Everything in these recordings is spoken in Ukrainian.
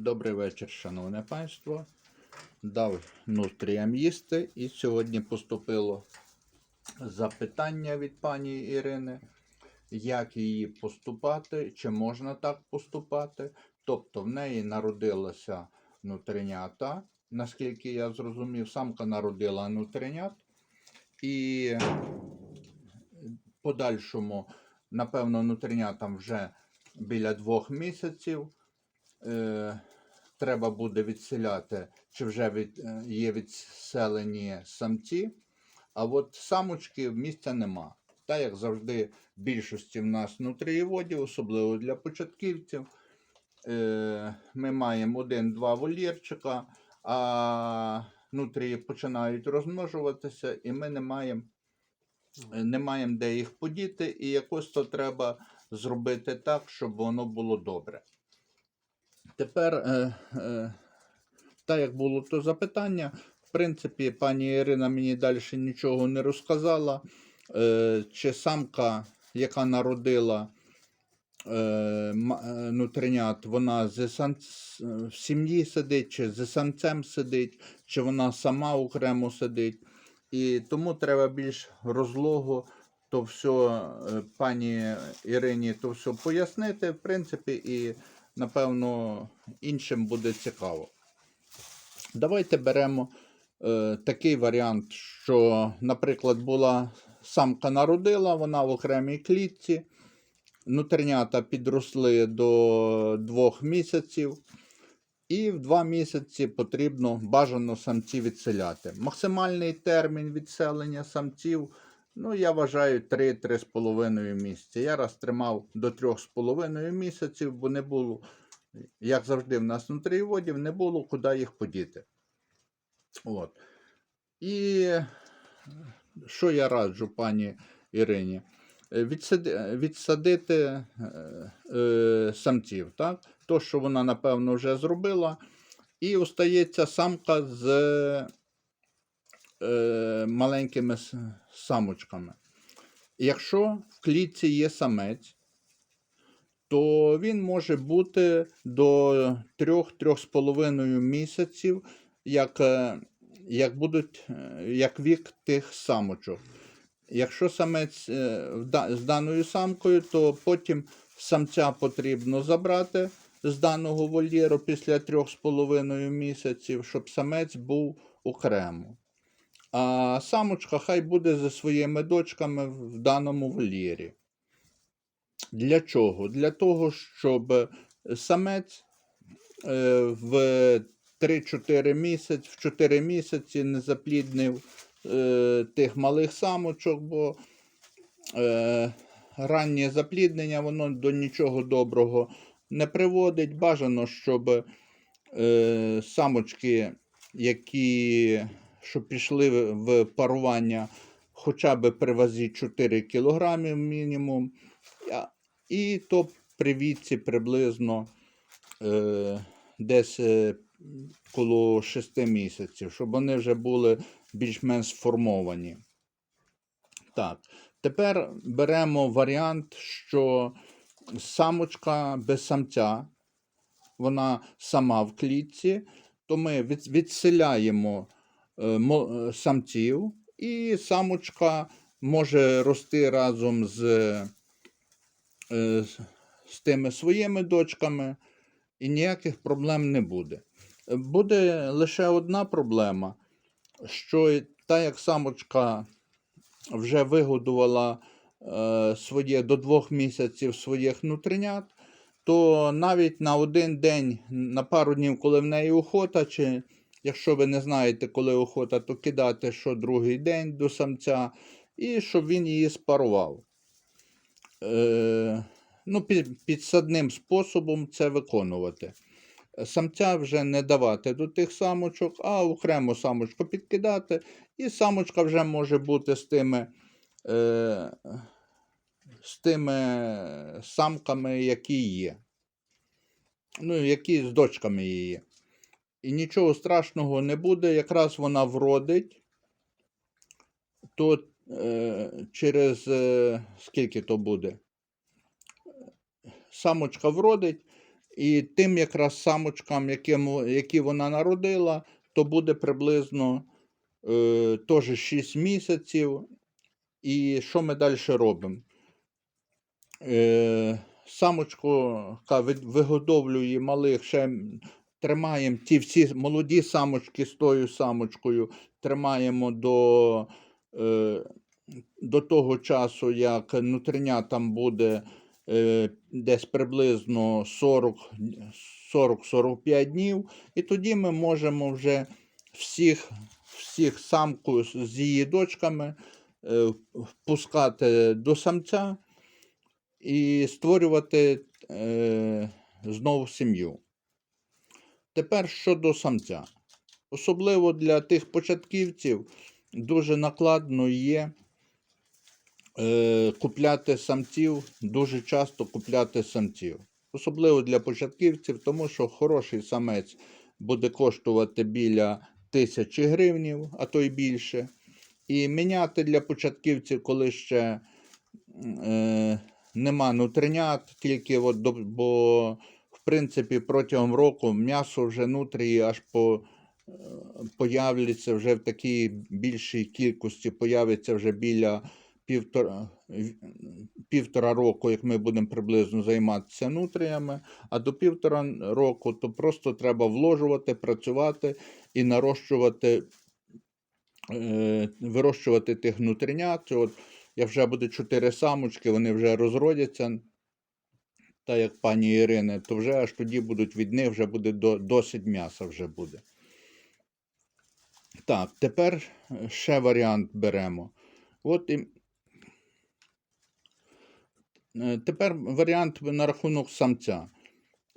Добрий вечір, шановне панство. Дав нутріям їсти, і сьогодні поступило запитання від пані Ірини, як її поступати, чи можна так поступати. Тобто в неї народилося нутринята, наскільки я зрозумів, самка народила нутринят, і подальшому, напевно, нутринятам вже біля двох місяців е, треба буде відселяти, чи вже від, е, є відселені самці, а от самочки місця нема. Та як завжди, в більшості в нас нутрієводів, особливо для початківців. Е, ми маємо один-два вольєрчика, а нутрії починають розмножуватися, і ми не маємо, не маємо де їх подіти, і якось то треба зробити так, щоб воно було добре. Тепер, е, е, так як було то запитання, в принципі, пані Ірина мені далі нічого не розказала. Е, чи самка, яка народила е, е, нутринят, вона з самц- в сім'ї сидить, чи з самцем сидить, чи вона сама окремо сидить. І тому треба більш розлого то все пані Ірині то все пояснити, в принципі, і напевно іншим буде цікаво. Давайте беремо е, такий варіант, що, наприклад, була самка народила, вона в окремій клітці, нутринята підросли до двох місяців. І в два місяці потрібно бажано самці відселяти. Максимальний термін відселення самців, ну, я вважаю, 3-3,5 місяці. Я раз тримав до 3,5 місяців, бо не було, як завжди, в нас внутріводів, не було куди їх подіти. От. І що я раджу пані Ірині? Е, Відсади, відсадити е, е, самців, так? То, що вона, напевно, вже зробила. І остається самка з е, маленькими самочками. Якщо в клітці є самець, то він може бути до 3-3,5 місяців, як, е, як, будуть, е, як вік тих самочок. Якщо самець з даною самкою, то потім самця потрібно забрати з даного вольєру після 3,5 місяців, щоб самець був окремо. А самочка хай буде зі своїми дочками в даному вольєрі. Для чого? Для того, щоб самець е, в 3-4 місяці, в 4 місяці не запліднив е, тих малих самочок, бо е, раннє запліднення воно до нічого доброго не приводить. Бажано, щоб самочки, які що пішли в- парування хоча б при вазі 4 кг мінімум, і то при віці приблизно е, десь е, коло 6 місяців, щоб вони вже були більш-менш сформовані. Так, тепер беремо варіант, що самочка без самця, вона сама в клітці, то ми відселяємо мо- самців, і самочка може рости разом з, е, з- з тими своїми дочками, і ніяких проблем не буде. Е, Буде лише одна проблема, що та як самочка вже вигодувала е, своє до двох місяців своїх нутринят, то навіть на один день, на пару днів, коли в неї охота, чи якщо ви не знаєте, коли охота, то кидати що другий день до самця, і щоб він її спарував. Е, ну, під, підсадним способом це виконувати. Самця вже не давати до тих самочок, а окремо самочку підкидати, і самочка вже може бути з тими, е, з тими самками, які є. Ну, які з дочками її. І нічого страшного не буде, якраз вона вродить, то е, через е, скільки то буде? Самочка вродить, І тим якраз самочкам, яким, які вона народила, то буде приблизно е, теж 6 місяців. І що ми далі робимо? Е, самочку яка вигодовлює малих, ще тримаємо ті всі молоді самочки з тою самочкою, тримаємо до, е, до того часу, як нутрення там буде е, десь приблизно 40 40-45 днів, і тоді ми можемо вже всіх, всіх самку з її дочками е, впускати до самця і створювати е, знову сім'ю. Тепер щодо самця. Особливо для тих початківців дуже накладно є е, купляти самців, дуже часто купляти самців. Особливо для початківців, тому що хороший самець буде коштувати біля тисячі гривнів, а то й більше. І міняти для початківців, коли ще е, нема нутринят, тільки от, бо принципі протягом року м'ясо вже нутрії аж по, е, появляться вже в такій більшій кількості, появиться вже біля півтора, півтора року, як ми будемо приблизно займатися нутріями, а до півтора року то просто треба вложувати, працювати і нарощувати, е, вирощувати тих нутринят. От, як вже буде чотири самочки, вони вже розродяться, та як пані Ірини, то вже аж тоді будуть від них вже буде до, досить м'яса вже буде. Так, тепер е, ще варіант беремо. От і... Е, Тепер варіант на рахунок самця.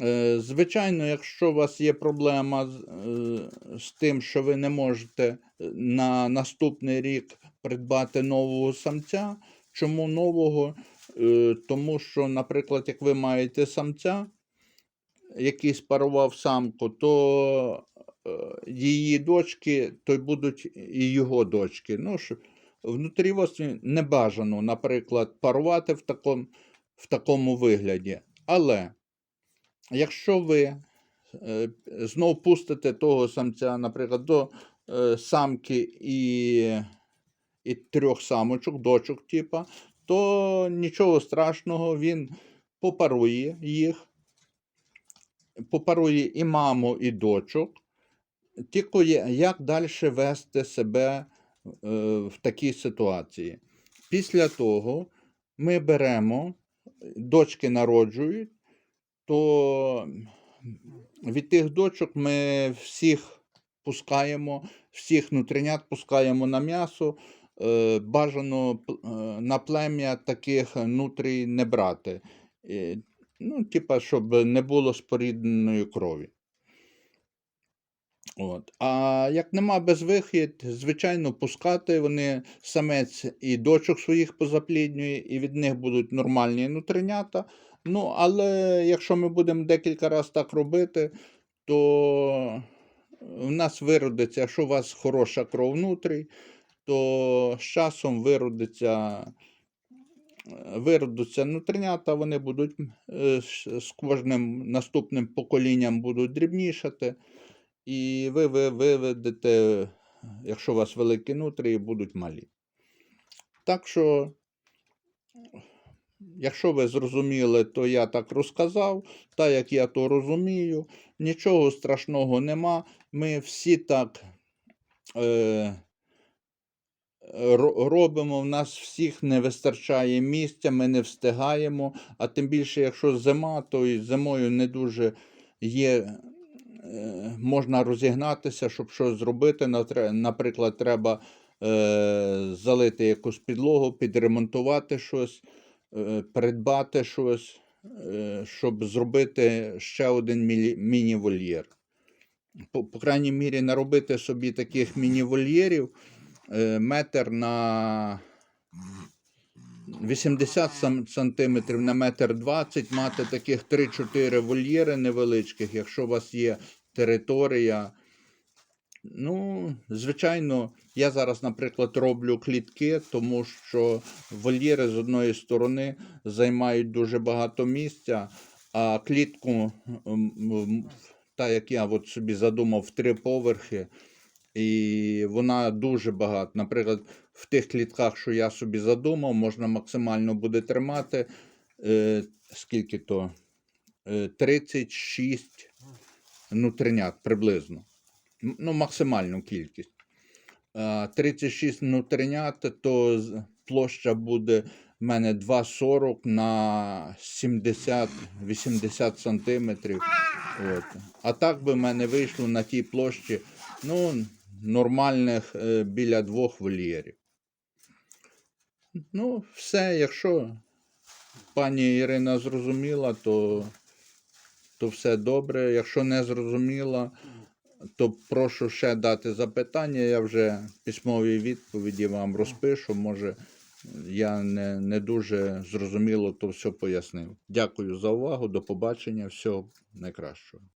Е, Звичайно, якщо у вас є проблема з, з тим, що ви не можете на наступний рік придбати нового самця. Чому нового? Е, Тому що, наприклад, як ви маєте самця, який спарував самку, то е, її дочки, то й будуть і його дочки. Ну, внутрі вас не бажано, наприклад, парувати в такому, в такому вигляді. Але якщо ви е, знов пустите того самця, наприклад, до самки і, і трьох самочок, дочок, типа, то нічого страшного, він попарує їх, попарує і маму, і дочок. Тільки як далі вести себе е, в такій ситуації. Після того ми беремо, дочки народжують, то від тих дочок ми всіх пускаємо, всіх нутринят пускаємо на м'ясо. Е, Бажано е, на плем'я таких нутрій не брати. Ну, типа, щоб не було спорідненої крові. От. А як нема безвихід, звичайно, пускати вони самець і дочок своїх позапліднює, і від них будуть нормальні нутринята. Ну, але якщо ми будемо декілька разів так робити, то в нас виродиться, якщо у вас хороша кров внутрі, то з часом виродиться, виродяться нутринята, вони будуть е, з кожним наступним поколінням будуть дрібнішати. І ви, ви виведете, якщо у вас великі нутрії, будуть малі. Так що, якщо ви зрозуміли, то я так розказав, так як я то розумію, нічого страшного нема. Ми всі так е, робимо, в нас всіх не вистачає місця, ми не встигаємо. А тим більше, якщо зима, то і зимою не дуже є е, можна розігнатися, щоб щось зробити. Наприклад, треба е, залити якусь підлогу, підремонтувати щось, е, придбати щось, щоб зробити ще один міні-вольєр. По, по крайній мірі, наробити собі таких міні-вольєрів метр на 80 сантиметрів на метр 20, мати таких 3-4 вольєри невеличких, якщо у вас є територія. Ну, звичайно, я зараз, наприклад, роблю клітки, тому що вольєри з одної сторони займають дуже багато місця, А клітку, та як я от собі задумав, три поверхи, і вона дуже багата. Наприклад, в тих клітках, що я собі задумав, можна максимально буде тримати. Е, скільки то? Е, 36 внутрінят приблизно. Ну, максимальну кількість. Е, 36 внутрінят, то площа буде в мене 2,40 на 70-80 сантиметрів. От. А так би в мене вийшло на тій площі ну, нормальних е, біля двох вольєрів. Ну, все, якщо пані Ірина зрозуміла, то, то все добре. Якщо не зрозуміла, то прошу ще дати запитання. Я вже письмові відповіді вам розпишу. Може, я не, не дуже зрозуміло то все пояснив. Дякую за увагу. До побачення. Всього найкращого.